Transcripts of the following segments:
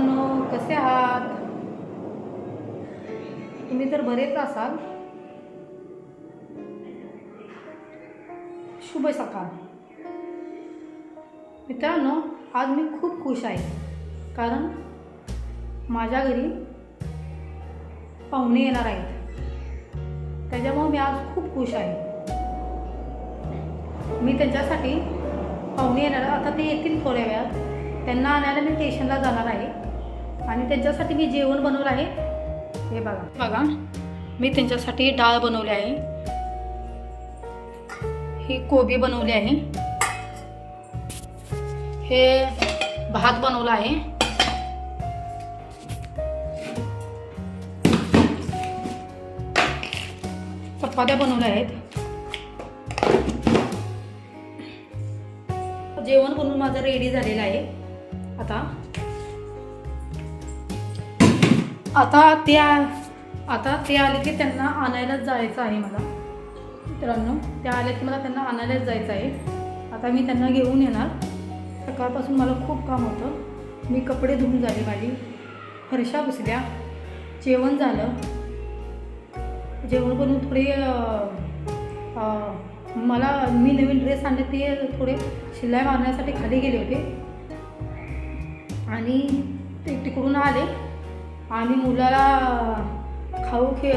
मित्रांनो कसे आहात? तुम्ही तर बरेच असाल. शुभ सकाळ. मित्रांनो आज मी खूप खुश आहे. कारण माझ्या घरी पाहुणे येणार आहेत. त्याच्यामुळे मी आज खूप खुश आहे. मी त्यांच्यासाठी पाहुणे येणार आता ते येतील थोड्या वेळात. त्यांना आणायला मी स्टेशनला जाणार आहे. आणि त्यांच्यासाठी मी जेवण बनवलं आहे. हे बघा. बघा मी त्यांच्यासाठी डाळ बनवली आहे. ही कोबी बनवली आहे. हे भात बनवला आहे. चपात्या बनवल्या आहेत. जेवण बनवून माझं रेडी झालेलं आहे. आता आता त्या आता ते आले की त्यांना आणायलाच जायचं आहे मला. मित्रांनो ते आले की मला त्यांना आणायलाच जायचं आहे. आता मी त्यांना घेऊन येणार. सकाळपासून मला खूप काम होतं. मी कपडे धुवून झाले माझी. फरशा पुसल्या जेवण झालं. जेवण करून थोडे मला मी नवीन ड्रेस आणले ते थोडे शिलाई मारण्यासाठी खाली गेले होते. आणि ते तिकडून आले. आणि मुलाला खाऊ खे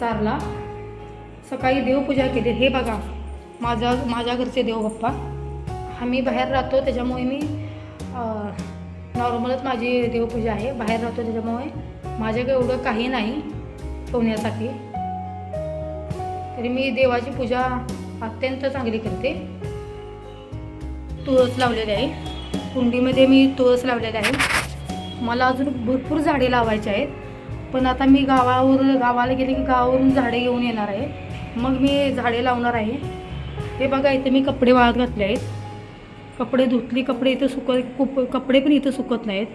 चारला. सकाळी देवपूजा केली. हे बघा माझा माझ्या घरचे देव बाप्पा. आम्ही बाहेर राहतो त्याच्यामुळे मी नॉर्मलच माझी देवपूजा आहे. बाहेर राहतो त्याच्यामुळे माझ्याकडे एवढं काही नाही ठेवण्यासाठी तरी मी देवाची पूजा अत्यंत चांगली करते. तुळस लावलेली आहे. कुंडीमध्ये मी तुळस लावलेली आहे. मला अजून भरपूर झाडे लावायचे आहेत. पण आता मी गावावर गावाला गेले की गावावरून झाडे घेऊन येणार आहे. मग मी झाडे लावणार आहे. हे बघा इथे मी कपडे वाळत घातले आहेत. कपडे धुतली कपडे इथं सुकत कुप कपडे पण इथं सुकत नाहीत.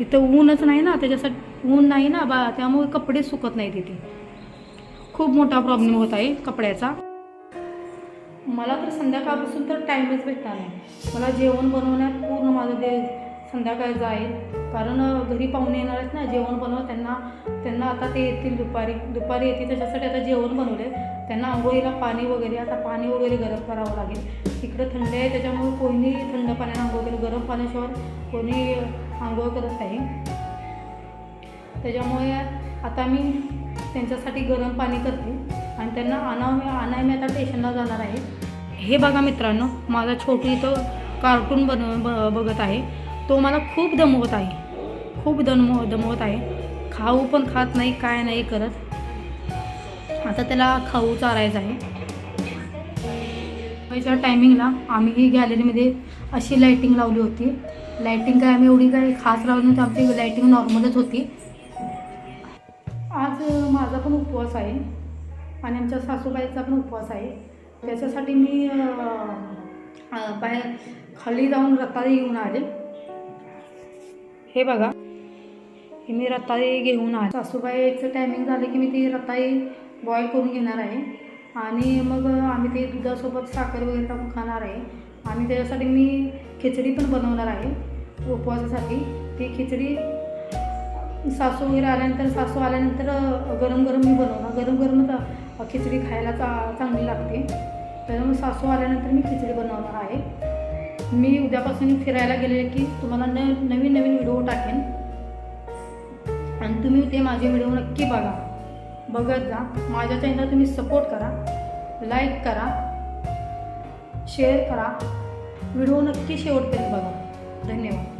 इथं ऊनच नाही ना त्याच्यासाठी ऊन नाही ना बा त्यामुळे कपडे सुकत नाहीत इथे. खूप मोठा प्रॉब्लेम होत आहे कपड्याचा. मला तर संध्याकाळपासून तर टाईमच भेटणार नाही. मला जेवण बनवण्यात पूर्ण माझं ते संध्याकाळचं आहे. कारण घरी पाहुणे येणार आहेत ना जेवण बनव त्यांना त्यांना आता ते येतील दुपारी. दुपारी येतील त्याच्यासाठी आता जेवण बनवले. त्यांना आंघोळीला पाणी वगैरे आता पाणी वगैरे गरम करावं लागेल. इकडं थंड आहे त्याच्यामुळे कोणी थंड पाण्याने आंघोळ केलं गरम पाण्याशिवाय कोणी आंघोळ करत नाही. त्याच्यामुळे आता मी त्यांच्यासाठी गरम पाणी करते. आणि त्यांना आणा आणाय मी आता स्टेशनला जाणार आहे. हे बघा मित्रांनो माझा छोटी इथं कार्टून बन ब बघत आहे. तो मला खूप दमवत आहे. खूप दमव दमवत आहे. खाऊ पण खात नाही काय नाही करत. आता त्याला खाऊ चारायचं आहे. त्याच्या टायमिंगला आम्ही ही गॅलरीमध्ये अशी लाईटिंग लावली होती. लाईटिंग काय आम्ही एवढी काही खास लावली नव्हती. आमची लाईटिंग नॉर्मलच होती. आज माझा पण उपवास आहे आणि आमच्या सासूबाईचा पण उपवास आहे. त्याच्यासाठी मी बाहेर खाली जाऊन रताळी घेऊन आले. हे बघा. हे मी रताई घेऊन आले. सासूबाईचं टायमिंग झालं की मी ती रताई बॉईल करून घेणार आहे. आणि मग आम्ही ते दुधासोबत साखर वगैरे टाकून खाणार आहे. आणि त्याच्यासाठी मी खिचडी पण बनवणार आहे उपवासासाठी. ती खिचडी सासू वगैरे आल्यानंतर सासू आल्यानंतर गरम गरम मी बनवणार. गरम गरमच खिचडी खायला चा चांगली लागते. तर मग सासू आल्यानंतर मी खिचडी बनवणार आहे. मी उद्यापासून फिरायला गेले की तुम्हाला न नवीन नवीन व्हिडिओ टाकेन. आणि तुम्ही ते माझे व्हिडिओ नक्की बघा. बघत जा. माझ्या चॅनलला तुम्ही सपोर्ट करा. लाईक करा. शेअर करा. व्हिडिओ नक्की शेवटपर्यंत बघा. धन्यवाद.